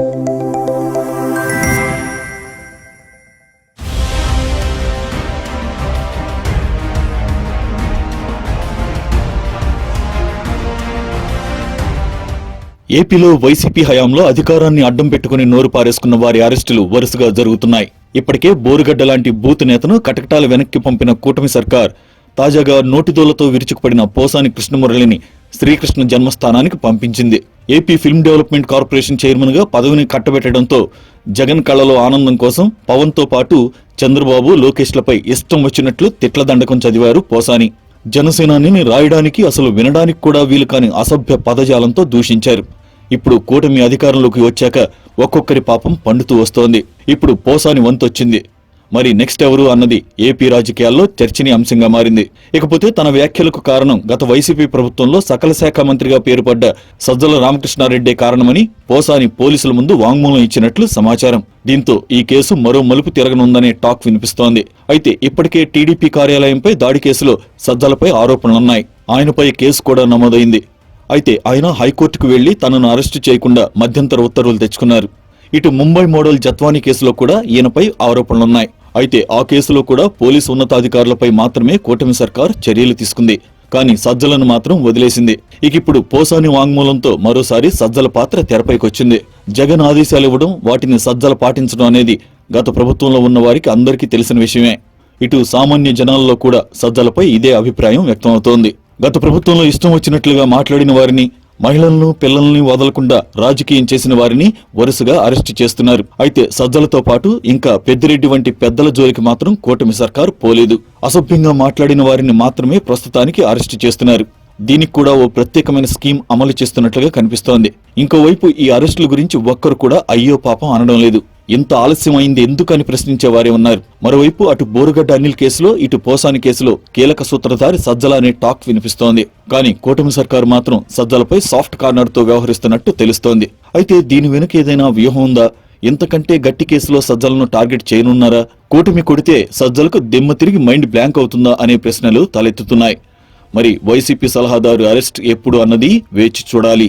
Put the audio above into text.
ఏపీలో వైసీపీ హయాంలో అధికారాన్ని అడ్డం పెట్టుకుని నోరు పారేసుకున్న వారి అరెస్టులు వరుసగా జరుగుతున్నాయి. ఇప్పటికే బోరుగడ్డ లాంటి బూత్ నేతను కటకటాల వెనక్కి పంపిన కూటమి సర్కార్ తాజాగా నోటిదోలతో విరుచుకుపడిన పోసాని కృష్ణమురళిని శ్రీకృష్ణ జన్మస్థానానికి పంపించింది. ఏపీ ఫిల్మ్ డెవలప్మెంట్ కార్పొరేషన్ చైర్మన్గా పదవిని కట్టబెట్టడంతో జగన్ కళ్ళలో ఆనందం కోసం పవన్తో పాటు చంద్రబాబు లోకేష్లపై ఇష్టం వచ్చినట్లు తిట్ల దండకం చదివారు పోసాని. జనసేనాని రాయడానికి అసలు వినడానికి కూడా వీలు కాని అసభ్య పదజాలంతో దూషించారు. ఇప్పుడు కూటమి అధికారంలోకి వచ్చాక ఒక్కొక్కరి పాపం పండుతూ వస్తోంది. ఇప్పుడు పోసాని వంతొచ్చింది. మరి నెక్స్ట్ ఎవరు అన్నది ఏపీ రాజకీయాల్లో చర్చనీయాంశంగా మారింది. ఇకపోతే తన వ్యాఖ్యలకు కారణం గత వైసీపీ ప్రభుత్వంలో సకల శాఖ మంత్రిగా పేరుపడ్డ సజ్జల రామకృష్ణారెడ్డే కారణమని పోసాని పోలీసుల ముందు వాంగ్మూలం ఇచ్చినట్లు సమాచారం. దీంతో ఈ కేసు మరో మలుపు తిరగనుందనే టాక్ వినిపిస్తోంది. అయితే ఇప్పటికే టీడీపీ కార్యాలయంపై దాడి కేసులో సజ్జలపై ఆరోపణలున్నాయి. ఆయనపై కేసు కూడా నమోదైంది. అయితే ఆయన హైకోర్టుకు వెళ్ళి తనను అరెస్టు చేయకుండా మధ్యంతర ఉత్తర్వులు తెచ్చుకున్నారు. ఇటు ముంబై మోడల్ జత్వానీ కేసులో కూడా ఈయనపై ఆరోపణలున్నాయి. అయితే ఆ కేసులో కూడా పోలీసు ఉన్నతాధికారులపై మాత్రమే కూటమి సర్కార్ చర్యలు తీసుకుంది. కానీ సజ్జలను మాత్రం వదిలేసింది. ఇక ఇప్పుడు పోసాని వాంగ్మూలంతో మరోసారి సజ్జల పాత్ర తెరపైకొచ్చింది. జగన్ ఆదేశాలు ఇవ్వడం వాటిని సజ్జల పాటించడం అనేది గత ప్రభుత్వంలో ఉన్న వారికి అందరికీ తెలిసిన విషయమే. ఇటు సామాన్య జనాల్లో కూడా సజ్జలపై ఇదే అభిప్రాయం వ్యక్తమవుతోంది. గత ప్రభుత్వంలో ఇష్టం వచ్చినట్లుగా మాట్లాడిన వారిని మహిళలను పిల్లల్ని వదలకుండా రాజకీయం చేసిన వారిని వరుసగా అరెస్టు చేస్తున్నారు. అయితే సజ్జలతో పాటు ఇంకా పెద్దిరెడ్డి వంటి పెద్దల జోలికి మాత్రం కూటమి సర్కారు పోలేదు. అసభ్యంగా మాట్లాడిన వారిని మాత్రమే ప్రస్తుతానికి అరెస్టు చేస్తున్నారు. దీనికి కూడా ఓ ప్రత్యేకమైన స్కీమ్ అమలు చేస్తున్నట్లుగా కనిపిస్తోంది. ఇంకోవైపు ఈ అరెస్టుల గురించి ఒక్కరు కూడా అయ్యో పాపం అనడం లేదు. ఇంత ఆలస్యం అయింది ఎందుకని ప్రశ్నించే వారే ఉన్నారు? మరోవైపు అటు బోరుగడ్డ అనిల్ కేసులో ఇటు పోసాని కేసులో కీలక సూత్రధారి సజ్జల అనే టాక్ వినిపిస్తోంది. కానీ కూటమి సర్కారు మాత్రం సజ్జలపై సాఫ్ట్ కార్నర్తో వ్యవహరిస్తున్నట్టు తెలుస్తోంది. అయితే దీని వెనుక ఏదైనా వ్యూహం ఉందా? ఇంతకంటే గట్టి కేసులో సజ్జలను టార్గెట్ చేయనున్నారా? కూటమి కొడితే సజ్జలకు దెమ్మ తిరిగి మైండ్ బ్లాంక్ అవుతుందా అనే ప్రశ్నలు తలెత్తుతున్నాయి. మరి వైసీపీ సలహాదారు అరెస్ట్ ఎప్పుడు అన్నది వేచి చూడాలి.